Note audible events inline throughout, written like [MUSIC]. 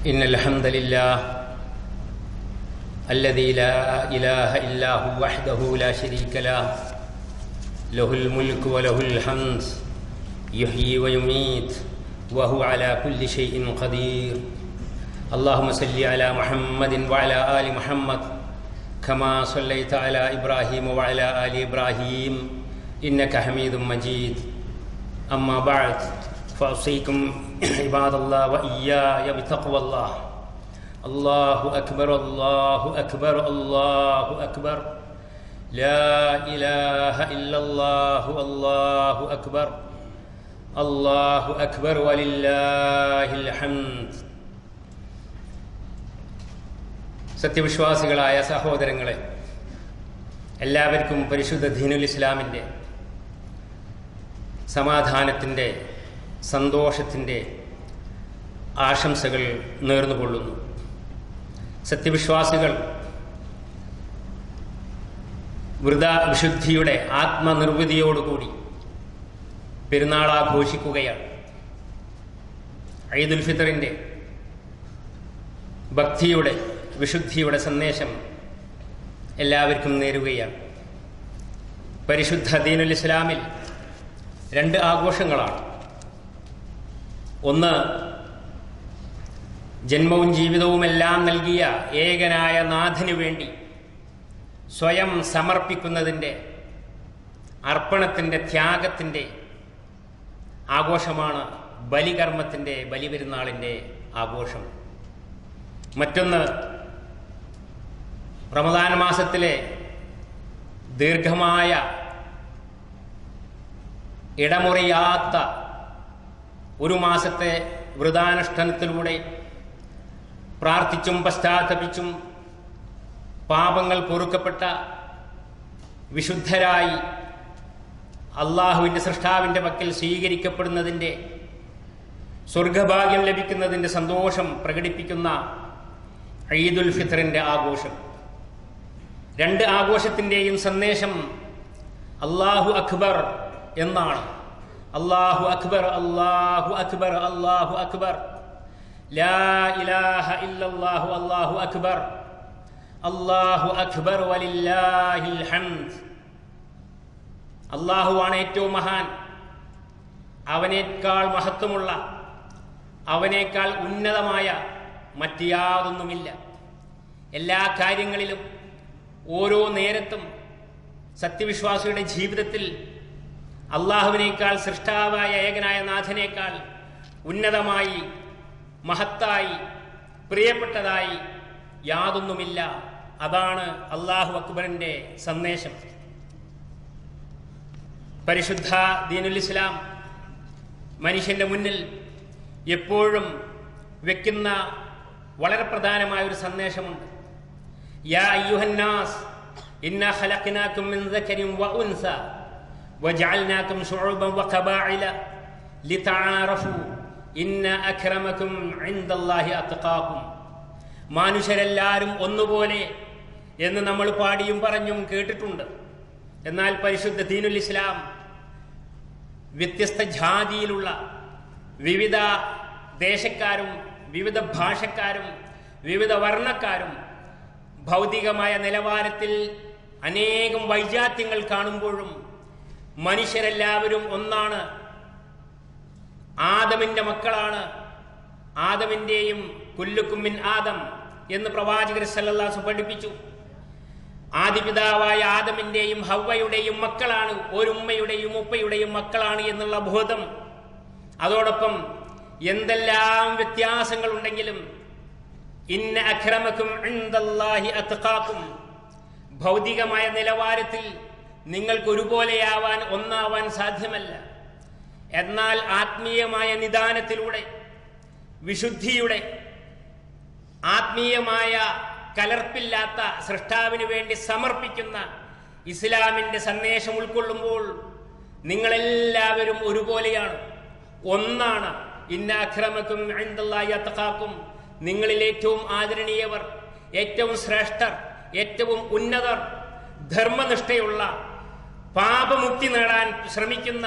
إن الحمد لله الذي لا إله إلا هو وحده لا شريك له. له الملك وله الحمد. يحيي ويميت وهو على كل شيء قدير. اللهم صل على محمد وعلى آل محمد كما صليت على إبراهيم وعلى آل إبراهيم إنك حميد مجيد. أما بعد فأوصيكم [COUGHS] عباد الله وإياي بتقوى الله الله أكبر الله أكبر الله أكبر لا إله إلا الله الله أكبر الله أكبر ولله الحمد സത്യവിശ്വാസികളായ സഹോദരങ്ങളെ എല്ലാവർക്കും പരിശുദ്ധ ദീനുൽ ഇസ്ലാമിൻ്റെ സമാധാനത്തിൻ്റെ സന്തോഷത്തിന്റെ ആശംസകൾ നേർന്നുകൊള്ളുന്നു. സത്യവിശ്വാസികൾ വൃത വിശുദ്ധിയുടെ ആത്മനിർവൃതിയോടുകൂടി പെരുന്നാൾ ആഘോഷിക്കുകയാണ് ഐദുൽ ഫിത്തറിന്റെ ഭക്തിയുടെ വിശുദ്ധിയുടെ സന്ദേശം എല്ലാവർക്കും നേരുകയാണ്. പരിശുദ്ധ ദീനുൽ ഇസ്ലാമിൽ രണ്ട് ആഘോഷങ്ങളാണ്. ഒന്ന് ജന്മവും ജീവിതവുമെല്ലാം നൽകിയ ഏകനായ നാഥനു വേണ്ടി സ്വയം സമർപ്പിക്കുന്നതിന്റെ അർപ്പണത്തിന്റെ ത്യാഗത്തിന്റെ ആഘോഷമാണ് ബലികർമ്മത്തിന്റെ ബലിപെരുന്നാളിന്റെ ആഘോഷം. മറ്റൊന്ന് റമദാൻ മാസത്തിലെ ദീർഘമായ ഇടമുറിയാത്ത ഒരു മാസത്തെ വ്രതാനുഷ്ഠാനത്തിലൂടെ പ്രാർത്ഥിച്ചും പശ്ചാത്തപിച്ചും പാപങ്ങൾ പൊറുക്കപ്പെട്ട വിശുദ്ധരായി അള്ളാഹുവിന്റെ സൃഷ്ടാവിന്റെ പക്കൽ സ്വീകരിക്കപ്പെടുന്നതിന്റെ സ്വർഗഭാഗ്യം ലഭിക്കുന്നതിന്റെ സന്തോഷം പ്രകടിപ്പിക്കുന്ന ഈദുൽ ഫിത്തറിന്റെ ആഘോഷം. രണ്ട് ആഘോഷത്തിന്റെയും സന്ദേശം അള്ളാഹു അക്ബർ എന്നാണ്. അള്ളാഹു അക്ബർ അള്ളാഹു അക്ബർ അള്ളാഹു അക്ബർ ലാ ഇലാഹ ഇല്ലല്ലാഹു അള്ളാഹു അക്ബർ അള്ളാഹു അക്ബർ വലില്ലാഹിൽ ഹംദ് അള്ളാഹുവാണ് ഏറ്റവും മഹാൻ. അവനേക്കാൾ മഹത്വമുള്ള അവനേക്കാൾ ഉന്നതമായ മറ്റ് യാതൊന്നുമില്ല. എല്ലാ കാര്യങ്ങളിലും ഓരോ നേരത്തും സത്യവിശ്വാസിയുടെ ജീവിതത്തിൽ അള്ളാഹുവിനേക്കാൾ സൃഷ്ടാവായ ഏകനായ നാഥനേക്കാൾ ഉന്നതമായി മഹത്തായി പ്രിയപ്പെട്ടതായി യാതൊന്നുമില്ല. അതാണ് അള്ളാഹു അക്ബറിന്റെ സന്ദേശം. പരിശുദ്ധ ദീനുൽ ഇസ്ലാം മനുഷ്യന്റെ മുന്നിൽ എപ്പോഴും വെക്കുന്ന വളരെ പ്രധാനമായ ഒരു സന്ദേശമുണ്ട്. യാ അയ്യുഹന്നാസ് ഇന്ന ഖലഖനാകും മിൻ شعوبا وقبائل اتقاكم ഇന്ന അക്രമകും ഇൻദല്ലാഹി അത്ഖാകും മനുഷ്യരെല്ലാവരും ഒന്നുപോലെ എന്ന് നമ്മൾ പാടിയും പറഞ്ഞും കേട്ടിട്ടുണ്ട്. എന്നാൽ പരിശുദ്ധ ദീനുൽ ഇസ്ലാം വ്യത്യസ്ത ജാതിയിലുള്ള വിവിധ ദേശക്കാരും വിവിധ ഭാഷക്കാരും വിവിധ വർണക്കാരും ഭൗതികമായ നിലവാരത്തിൽ അനേകം വൈജാത്യങ്ങൾ കാണുമ്പോഴും മനുഷ്യരെല്ലാവരും ഒന്നാണ്. ആദമിന്റെ മക്കളാണ്. ആദമിന്റെയും കുല്ലുക്കുമ്മിൻ ആദം എന്ന് പ്രവാചകർ സല്ലാസ് പഠിപ്പിച്ചു. ആദിപിതാവായ ആദമിന്റെയും ഹവ്വയുടെയും മക്കളാണ് ഒരു ഉമ്മയുടെയും ഉപ്പയുടെയും മക്കളാണ് എന്നുള്ള ബോധം. അതോടൊപ്പം എന്തെല്ലാം വ്യത്യാസങ്ങൾ ഉണ്ടെങ്കിലും ഇന്ന അത്കാക്കും ഭൗതികമായ നിലവാരത്തിൽ നിങ്ങൾക്ക് ഒരുപോലെയാവാൻ ഒന്നാവാൻ സാധ്യമല്ല. എന്നാൽ ആത്മീയമായ നിദാനത്തിലൂടെ വിശുദ്ധിയുടെ ആത്മീയമായ കലർപ്പില്ലാത്ത സൃഷ്ടാവിന് വേണ്ടി സമർപ്പിക്കുന്ന ഇസ്ലാമിന്റെ സന്ദേശം ഉൾക്കൊള്ളുമ്പോൾ നിങ്ങളെല്ലാവരും ഒരുപോലെയാണ്. ഒന്നാണ് ഇന്നാക്രമക്കും അത്തക്കാക്കും നിങ്ങളിൽ ഏറ്റവും ആദരണീയവർ ഏറ്റവും ശ്രേഷ്ഠർ ഏറ്റവും ഉന്നതർ ധർമ്മനിഷ്ഠയുള്ള പാപമുക്തി നേടാൻ ശ്രമിക്കുന്ന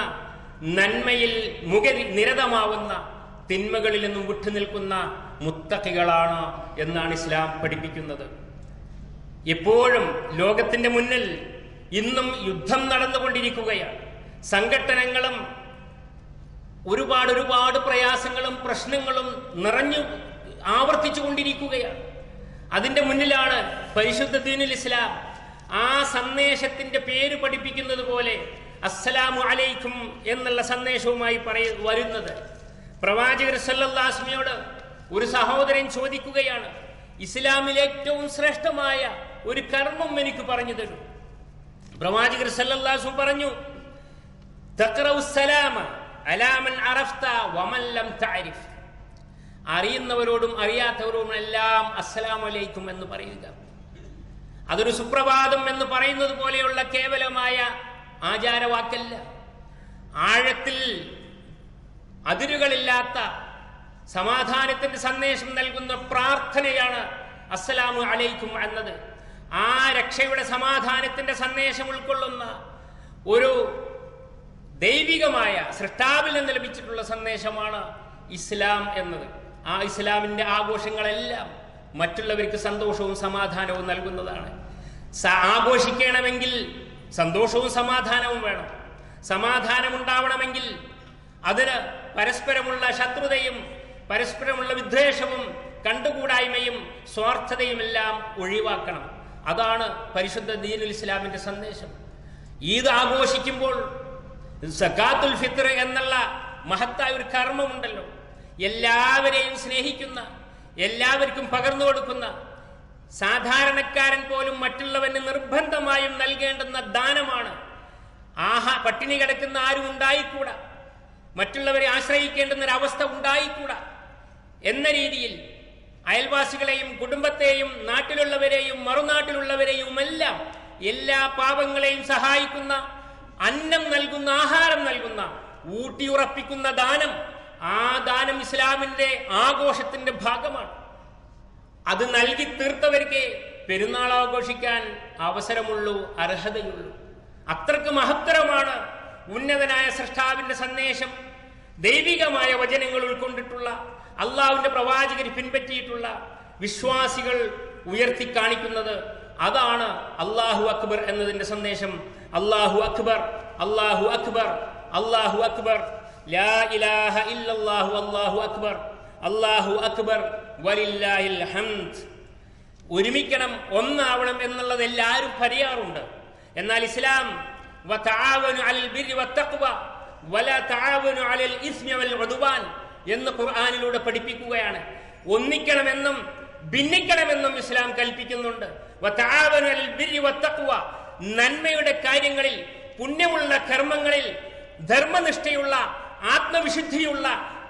നന്മയിൽ മുഖ നിരതമാവുന്ന തിന്മകളിൽ നിന്നും വിട്ടുനിൽക്കുന്ന മുത്തക്കികളാണ് എന്നാണ് ഇസ്ലാം പഠിപ്പിക്കുന്നത്. എപ്പോഴും ലോകത്തിന്റെ മുന്നിൽ ഇന്നും യുദ്ധം നടന്നുകൊണ്ടിരിക്കുകയാണ്. സംഘട്ടനങ്ങളും ഒരുപാട് ഒരുപാട് പ്രയാസങ്ങളും പ്രശ്നങ്ങളും നിറഞ്ഞു ആവർത്തിച്ചു കൊണ്ടിരിക്കുകയാണ് അതിന്റെ മുന്നിലാണ് പരിശുദ്ധ ദീനുൽ ഇസ്ലാം ആ സന്ദേശത്തിന്റെ പേര് പഠിപ്പിക്കുന്നത് പോലെ അസ്സലാമു അലൈക്കും എന്നുള്ള സന്ദേശവുമായി പറയ വരുന്നത്. പ്രവാചകർ സല്ലാസ്മിയോട് ഒരു സഹോദരൻ ചോദിക്കുകയാണ് ഇസ്ലാമിലെ ഏറ്റവും ശ്രേഷ്ഠമായ ഒരു കർമ്മം എനിക്ക് പറഞ്ഞു തരും. പ്രവാചകർ സല്ലല്ലാഹു പറഞ്ഞു അറിയുന്നവരോടും അറിയാത്തവരോടും എല്ലാം അസ്സലാമു അലൈക്കും എന്ന് പറയുക. അതൊരു സുപ്രഭാതം എന്ന് പറയുന്നത് പോലെയുള്ള കേവലമായ ആചാരവാക്കല്ല. ആഴത്തിൽ അതിരുകളില്ലാത്ത സമാധാനത്തിന്റെ സന്ദേശം നൽകുന്ന പ്രാർത്ഥനയാണ് അസ്സലാമു അലൈക്കും എന്നത്. ആ രക്ഷയുടെ സമാധാനത്തിന്റെ സന്ദേശം ഉൾക്കൊള്ളുന്ന ഒരു ദൈവികമായ സൃഷ്ടാവിൽ നിന്ന് ലഭിച്ചിട്ടുള്ള സന്ദേശമാണ് ഇസ്ലാം എന്നത്. ആ ഇസ്ലാമിന്റെ ആഘോഷങ്ങളെല്ലാം മറ്റുള്ളവർക്ക് സന്തോഷവും സമാധാനവും നൽകുന്നതാണ്. ആഘോഷിക്കണമെങ്കിൽ സന്തോഷവും സമാധാനവും വേണം. സമാധാനമുണ്ടാവണമെങ്കിൽ അതിന് പരസ്പരമുള്ള ശത്രുതയും പരസ്പരമുള്ള വിദ്വേഷവും കണ്ടുകൂടായ്മയും സ്വാർത്ഥതയും എല്ലാം ഒഴിവാക്കണം. അതാണ് പരിശുദ്ധ ദീനുൽ ഇസ്ലാമിന്റെ സന്ദേശം. ഈദ് ആഘോഷിക്കുമ്പോൾ സക്കാത്തുൽ ഫിത്ർ എന്നുള്ള മഹത്തായ ഒരു കർമ്മമുണ്ടല്ലോ. എല്ലാവരെയും സ്നേഹിക്കുന്ന എല്ലാവർക്കും പകർന്നു കൊടുക്കുന്ന സാധാരണക്കാരൻ പോലും മറ്റുള്ളവന് നിർബന്ധമായും നൽകേണ്ടുന്ന ദാനമാണ്. ആഹാ പട്ടിണി കിടക്കുന്ന ആരും ഉണ്ടായിക്കൂടാ. മറ്റുള്ളവരെ ആശ്രയിക്കേണ്ടുന്ന ഒരു അവസ്ഥ ഉണ്ടായിക്കൂടാ. എന്ന രീതിയിൽ അയൽവാസികളെയും കുടുംബത്തെയും നാട്ടിലുള്ളവരെയും മറുനാട്ടിലുള്ളവരെയും എല്ലാം എല്ലാ പാപങ്ങളെയും സഹായിക്കുന്ന അന്നം നൽകുന്ന ആഹാരം നൽകുന്ന ഊട്ടിയുറപ്പിക്കുന്ന ദാനം ആ ദാനം ഇസ്ലാമിന്റെ ആഘോഷത്തിന്റെ ഭാഗമാണ്. അത് നൽകി തീർത്തവർക്ക് പെരുന്നാൾ ആഘോഷിക്കാൻ അവസരമുള്ളൂ അർഹതയുള്ളൂ. അത്രയ്ക്ക് മഹത്തരമാണ് ഉന്നതനായ സൃഷ്ടാവിന്റെ സന്ദേശം. ദൈവികമായ വചനങ്ങൾ ഉൾക്കൊണ്ടിട്ടുള്ള അള്ളാഹുവിന്റെ പ്രവാചകർ പിൻപറ്റിയിട്ടുള്ള വിശ്വാസികൾ ഉയർത്തി കാണിക്കുന്നത് അതാണ് അള്ളാഹു അക്ബർ എന്നതിന്റെ സന്ദേശം. അള്ളാഹു അക്ബർ അള്ളാഹു അക്ബർ അള്ളാഹു അക്ബർ. ഒരുമിക്കണം ഒന്നാവണം എന്നുള്ളത് എല്ലാവരും പറയാറുണ്ട്. എന്നാൽ ഇസ്ലാം എന്ന് ഖുർആനിലൂടെ പഠിപ്പിക്കുകയാണ്. ഒന്നിക്കണമെന്നും ഭിന്നിക്കണമെന്നും ഇസ്ലാം കൽപ്പിക്കുന്നുണ്ട്. നന്മയുടെ കാര്യങ്ങളിൽ പുണ്യമുള്ള കർമ്മങ്ങളിൽ ധർമ്മനിഷ്ഠയുള്ള ആത്മവിശുദ്ധിയുള്ള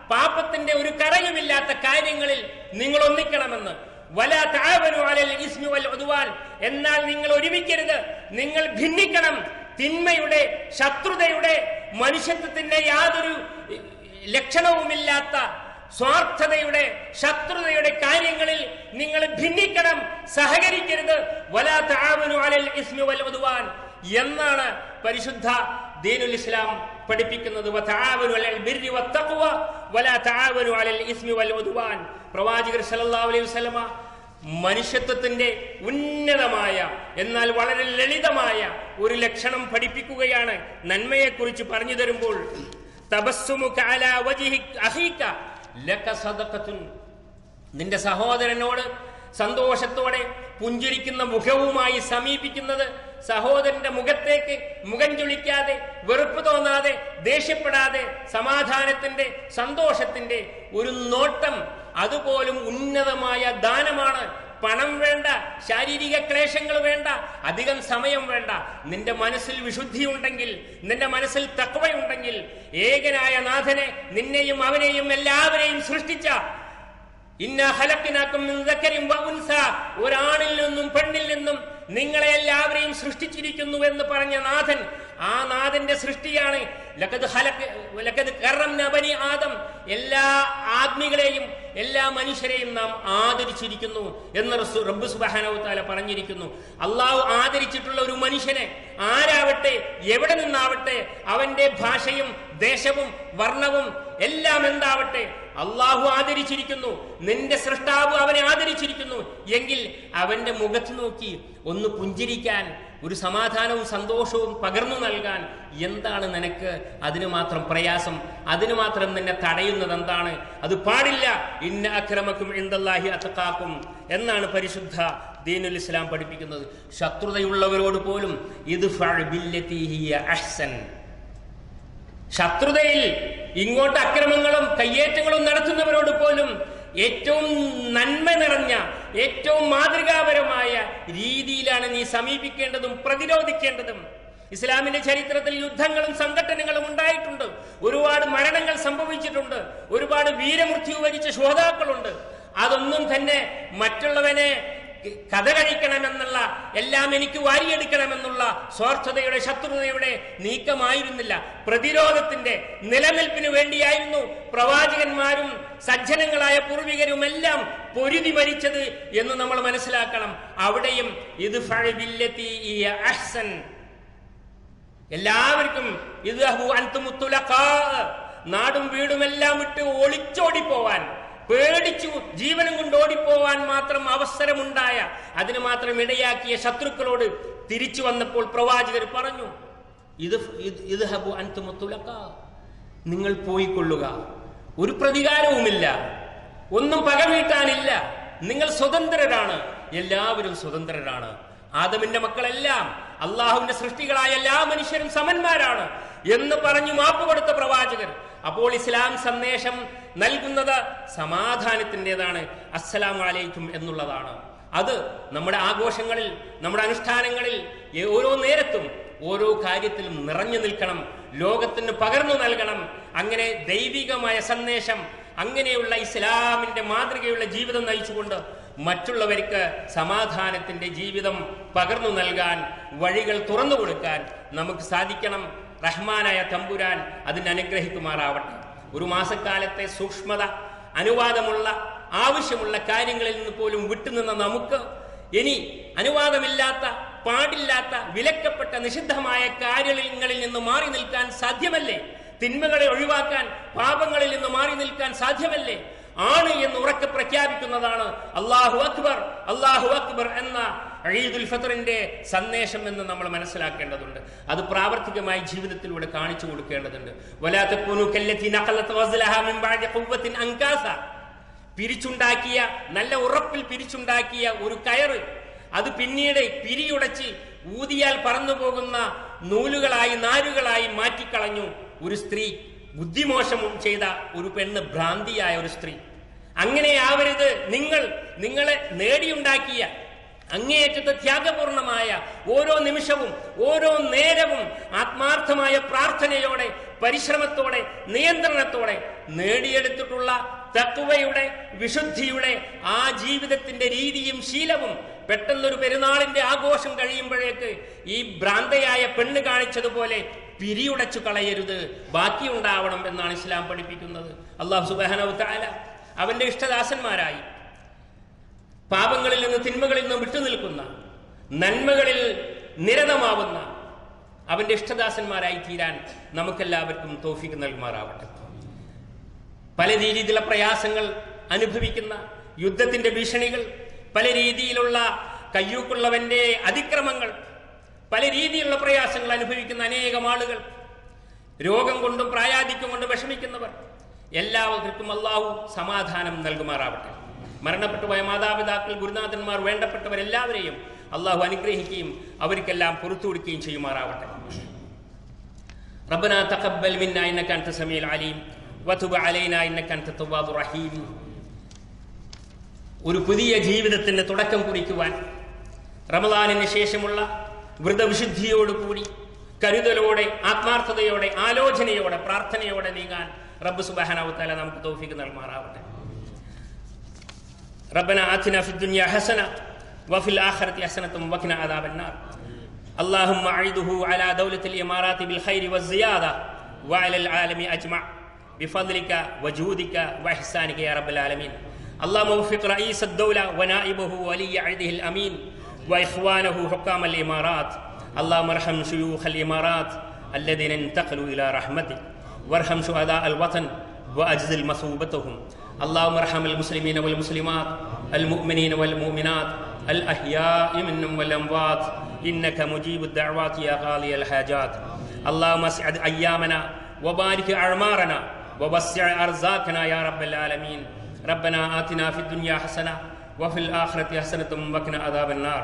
പാപത്തിന്റെ ഒരു കരയുമില്ലാത്ത കാര്യങ്ങളിൽ നിങ്ങൾ ഒന്നിക്കണമെന്ന്. വല താവനു അലൽ വൽ എന്നാൽ നിങ്ങൾ ഒരുമിക്കരുത്. നിങ്ങൾ ഭിന്നിക്കണം. തിന്മയുടെ ശത്രുതയുടെ മനുഷ്യത്വത്തിന്റെ യാതൊരു ലക്ഷണവുമില്ലാത്ത സ്വാർത്ഥതയുടെ ശത്രുതയുടെ കാര്യങ്ങളിൽ നിങ്ങൾ ഭിന്നിക്കണം. സഹകരിക്കരുത്. വലാ തആവനു അലൽ ഇസ്മി വൽ ഉദ്വാൻ. എന്നാണ് പരിശുദ്ധ ദീനുൽ ഇസ്ലാം പഠിപ്പിക്കുന്നത് പ്രവാചകർ സല്ലല്ലാഹു അലൈഹി വസല്ലമ മനുഷ്യത്വത്തിന്റെ ഉന്നതമായ എന്നാൽ വളരെ ലളിതമായ ഒരു ലക്ഷണം പഠിപ്പിക്കുകയാണ്. നന്മയെക്കുറിച്ച് പറഞ്ഞു തരുമ്പോൾ നിന്റെ സഹോദരനോട് സന്തോഷത്തോടെ പുഞ്ചിരിക്കുന്ന മുഖവുമായി സമീപിക്കുന്നത് സഹോദരന്റെ മുഖത്തേക്ക് മുഖം ചുളിക്കാതെ വെറുപ്പ് തോന്നാതെ ദേഷ്യപ്പെടാതെ സമാധാനത്തിന്റെ സന്തോഷത്തിന്റെ ഒരു നോട്ടം അതുപോലും ഉന്നതമായ ദാനമാണ്. പണം വേണ്ട ശാരീരിക ക്ലേശങ്ങൾ വേണ്ട അധികം സമയം വേണ്ട. നിന്റെ മനസ്സിൽ വിശുദ്ധി ഉണ്ടെങ്കിൽ നിന്റെ മനസ്സിൽ തക്വയുണ്ടെങ്കിൽ ഏകനായ നാഥനെ നിന്നെയും അവനെയും എല്ലാവരെയും സൃഷ്ടിച്ച ഒരാണിൽ നിന്നും പെണ്ണിൽ നിന്നും നിങ്ങളെ എല്ലാവരെയും സൃഷ്ടിച്ചിരിക്കുന്നു എന്ന് പറഞ്ഞ നാഥൻ ആ നാഥന്റെ സൃഷ്ടിയാണ്. ആദം. എല്ലാ ആത്മികളെയും എല്ലാ മനുഷ്യരെയും നാം ആദരിച്ചിരിക്കുന്നു എന്ന് റബ്ബു സുബാനവത്താല പറഞ്ഞിരിക്കുന്നു. അള്ളാഹു ആദരിച്ചിട്ടുള്ള ഒരു മനുഷ്യനെ ആരാവട്ടെ എവിടെ നിന്നാവട്ടെ അവന്റെ ഭാഷയും ദേശവും വർണവും എല്ലാം എന്താവട്ടെ? അള്ളാഹു ആദരിച്ചിരിക്കുന്നു. നിന്റെ സൃഷ്ടാവ് അവനെ ആദരിച്ചിരിക്കുന്നു. എങ്കിൽ അവന്റെ മുഖത്ത് നോക്കി ഒന്ന് പുഞ്ചിരിക്കാൻ ഒരു സമാധാനവും സന്തോഷവും പകർന്നു നൽകാൻ എന്താണ് നിനക്ക്? അതിനു മാത്രം പ്രയാസം. അതിനു മാത്രം നിന്നെ തടയുന്നത് എന്താണ്? അത് പാടില്ല. ഇന്ന അക്രമക്കും എന്തല്ലാഹി അത്തക്കാക്കും എന്നാണ് പരിശുദ്ധ ദീനുൽ ഇസ്ലാം പഠിപ്പിക്കുന്നത്. ശത്രുതയുള്ളവരോട് പോലും ഇത് അഹ്സൻ. ശത്രുതയിൽ ഇങ്ങോട്ട് അക്രമങ്ങളും കയ്യേറ്റങ്ങളും നടത്തുന്നവരോട് പോലും ഏറ്റവും നന്മ നിറഞ്ഞ ഏറ്റവും മാതൃകാപരമായ രീതിയിലാണ് നീ സമീപിക്കേണ്ടതും പ്രതിരോധിക്കേണ്ടതും. ഇസ്ലാമിന്റെ ചരിത്രത്തിൽ യുദ്ധങ്ങളും സംഘടനകളും ഉണ്ടായിട്ടുണ്ട്. ഒരുപാട് മരണങ്ങൾ സംഭവിച്ചിട്ടുണ്ട്. ഒരുപാട് വീരമൃത്യു വരിച്ച ശ്രോതാക്കളുണ്ട്. അതൊന്നും തന്നെ മറ്റുള്ളവനെ കഥ കഴിക്കണമെന്നുള്ള എല്ലാം എനിക്ക് വാരിയെടുക്കണമെന്നുള്ള സ്വാർത്ഥതയുടെ ശത്രുതയുടെ നീക്കമായിരുന്നില്ല. പ്രതിരോധത്തിന്റെ നിലനിൽപ്പിന് വേണ്ടിയായിരുന്നു പ്രവാചകന്മാരും സജ്ജനങ്ങളായ പൂർവികരുമെല്ലാം പൊരുതി മരിച്ചത് എന്ന് നമ്മൾ മനസ്സിലാക്കണം. അവിടെയും ഇത് അഹ്സൻ. എല്ലാവർക്കും ഇത് നാടും വീടുമെല്ലാം വിട്ട് ഒളിച്ചോടി പോവാൻ പേടിച്ചു ജീവനം കൊണ്ട് ഓടിപ്പോവാൻ മാത്രം അവസരമുണ്ടായ അതിന് മാത്രം ഇടയാക്കിയ ശത്രുക്കളോട് തിരിച്ചു വന്നപ്പോൾ പ്രവാചകർ പറഞ്ഞു ഇത് ഇത് ഹബു അൻതുമത്തുലക്ക നിങ്ങൾ പോയിക്കൊള്ളുക. ഒരു പ്രതികാരവുമില്ല. ഒന്നും പകവീട്ടാനില്ല. നിങ്ങൾ സ്വതന്ത്രരാണ്. എല്ലാവരും സ്വതന്ത്രരാണ്. ആദമിന്റെ മക്കളെല്ലാം അള്ളാഹുവിന്റെ സൃഷ്ടികളായ എല്ലാ മനുഷ്യരും സമന്മാരാണ് എന്ന് പറഞ്ഞു മാപ്പ് കൊടുത്ത പ്രവാചകർ. അപ്പോൾ ഇസ്ലാം സന്ദേശം നൽകുന്നത് സമാധാനത്തിന്റെതാണ്. അസ്സലാം അലൈക്കും എന്നുള്ളതാണ്. അത് നമ്മുടെ ആഘോഷങ്ങളിൽ നമ്മുടെ അനുഷ്ഠാനങ്ങളിൽ ഓരോ നേരത്തും ഓരോ കാര്യത്തിലും നിറഞ്ഞു നിൽക്കണം ലോകത്തിന് പകർന്നു നൽകണം. അങ്ങനെ ദൈവികമായ സന്ദേശം അങ്ങനെയുള്ള ഇസ്ലാമിന്റെ മാതൃകയുള്ള ജീവിതം നയിച്ചുകൊണ്ട് മറ്റുള്ളവർക്ക് സമാധാനത്തിന്റെ ജീവിതം പകർന്നു നൽകാൻ വഴികൾ തുറന്നു കൊടുക്കാൻ നമുക്ക് സാധിക്കണം. റഹ്മാനായ തമ്പുരാൻ അതിനനുഗ്രഹിക്കുമാറാവട്ടെ ഒരു മാസക്കാലത്തെ സൂക്ഷ്മത അനുവാദമുള്ള ആവശ്യമുള്ള കാര്യങ്ങളിൽ നിന്ന് പോലും വിട്ടുനിന്ന നമുക്ക് ഇനി അനുവാദമില്ലാത്ത പാടില്ലാത്ത വിലക്കപ്പെട്ട നിഷിദ്ധമായ കാര്യങ്ങളിൽ നിന്ന് മാറി നിൽക്കാൻ സാധ്യമല്ലേ? തിന്മകളെ ഒഴിവാക്കാൻ പാപങ്ങളിൽ നിന്ന് മാറി നിൽക്കാൻ സാധ്യമല്ലേ? ആണ് എന്ന് ഉറക്കെ പ്രഖ്യാപിക്കുന്നതാണ് അള്ളാഹു അക്ബർ. അള്ളാഹു അക്ബർ എന്ന ഈദുൽ ഫിത്തറിന്റെ സന്ദേശം എന്ന് നമ്മൾ മനസ്സിലാക്കേണ്ടതുണ്ട്. അത് പ്രാവർത്തികമായി ജീവിതത്തിലൂടെ കാണിച്ചു കൊടുക്കേണ്ടതുണ്ട്. പിരിച്ചുണ്ടാക്കിയ നല്ല ഉറപ്പിൽ പിരിച്ചുണ്ടാക്കിയ ഒരു കയറ് അത് പിന്നീട് പിരിയുടച്ച് ഊതിയാൽ പറന്നു പോകുന്ന നൂലുകളായി നാരുകളായി മാറ്റിക്കളഞ്ഞു ഒരു സ്ത്രീ. ബുദ്ധിമോശമും ചെയ്ത ഒരു പെണ്ണ് ഭ്രാന്തിയായ ഒരു സ്ത്രീ. അങ്ങനെ ആവരുത്. നിങ്ങൾ നിങ്ങളെ നേടിയുണ്ടാക്കിയ അങ്ങേയറ്റത്തെ ത്യാഗപൂർണമായ ഓരോ നിമിഷവും ഓരോ നേരവും ആത്മാർത്ഥമായ പ്രാർത്ഥനയോടെ പരിശ്രമത്തോടെ നിയന്ത്രണത്തോടെ നേടിയെടുത്തിട്ടുള്ള തത്വയുടെ വിശുദ്ധിയുടെ ആ ജീവിതത്തിന്റെ രീതിയും ശീലവും പെട്ടെന്നൊരു പെരുന്നാളിന്റെ ആഘോഷം കഴിയുമ്പോഴേക്ക് ഈ ഭ്രാന്തയായ പെണ്ണ് കാണിച്ചതുപോലെ പിരിയുടച്ചു കളയരുത്. ബാക്കിയുണ്ടാവണം എന്നാണ് ഇസ്ലാം പഠിപ്പിക്കുന്നത്. അള്ളാഹു സുബാനവ് താല അവന്റെ ഇഷ്ടദാസന്മാരായി. പാപങ്ങളിൽ നിന്ന് തിന്മകളിൽ നിന്ന് വിട്ടുനിൽക്കുന്ന നന്മകളിൽ നിരതമാവുന്ന അവന്റെ ഇഷ്ടദാസന്മാരായി തീരാൻ നമുക്കെല്ലാവർക്കും തോഫിക്ക് നൽകുമാറാവട്ടെ. പല രീതിയിലുള്ള പ്രയാസങ്ങൾ അനുഭവിക്കുന്ന യുദ്ധത്തിന്റെ ഭീഷണികൾ പല രീതിയിലുള്ള കയ്യൂക്കുള്ളവന്റെ അതിക്രമങ്ങൾ പല രീതിയിലുള്ള പ്രയാസങ്ങൾ അനുഭവിക്കുന്ന അനേകം ആളുകൾ രോഗം കൊണ്ടും പ്രായാധിക്യം കൊണ്ടും വിഷമിക്കുന്നവർ എല്ലാവർക്കും അള്ളാഹു സമാധാനം നൽകുമാറാവട്ടെ. മരണപ്പെട്ടു പോയ മാതാപിതാക്കൾ ഗുരുനാഥന്മാർ വേണ്ടപ്പെട്ടവരെല്ലാവരെയും അള്ളാഹു അനുഗ്രഹിക്കുകയും അവർക്കെല്ലാം പുറത്തു കൊടുക്കുകയും ചെയ്യുമാറാവട്ടെ ربنا تقبل منا انك انت السميع العليم وتب علينا انك انت التواب الرحيم ഒരു പുതിയ ജീവിതത്തിന് തുടക്കം കുറിക്കുവാൻ റമദാനിന് ശേഷമുള്ള വ്രതവിശുദ്ധിയോടുകൂടി കരുതലോടെ ആത്മാർത്ഥതയോടെ ആലോചനയോടെ പ്രാർത്ഥനയോടെ നീങ്ങാൻ റബ്ബ് സുബാനാവുത്താല നമുക്ക് തോഫിക്ക് നൽകുമാറാവട്ടെ ربنا آتنا في الدنيا حسنة وفي الآخرة حسنة وقنا عذاب النار. اللهم أعيده على دولة الإمارات بالخير والزيادة وعلى العالم أجمع. بفضلك وجودك وإحسانك يا رب العالمين. اللهم وفق رئيس الدولة ونائبه ولي عهده الأمين وإخوانه حكام الإمارات. اللهم ارحم شيوخ الإمارات الذين انتقلوا إلى رحمتك. وارحم شهداء الوطن وأجزل مثوبتهم اللهم ارحم المسلمين والمسلمات المؤمنين والمؤمنات الأحياء منهم والأموات. إنك مجيب الدعوات يا غالي الحاجات. اللهم اسعد أيامنا وبارك أعمارنا ووسع أرزاقنا يا رب العالمين. ربنا آتنا في الدنيا حسنة وفي الآخرة حسنة وقنا عذاب النار.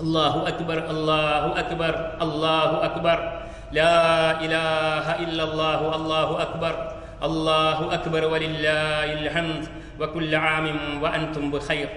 الله أكبر الله أكبر الله أكبر. لا إله إلا الله الله أكبر. الله أكبر ولله الحمد وكل عام وأنتم بخير.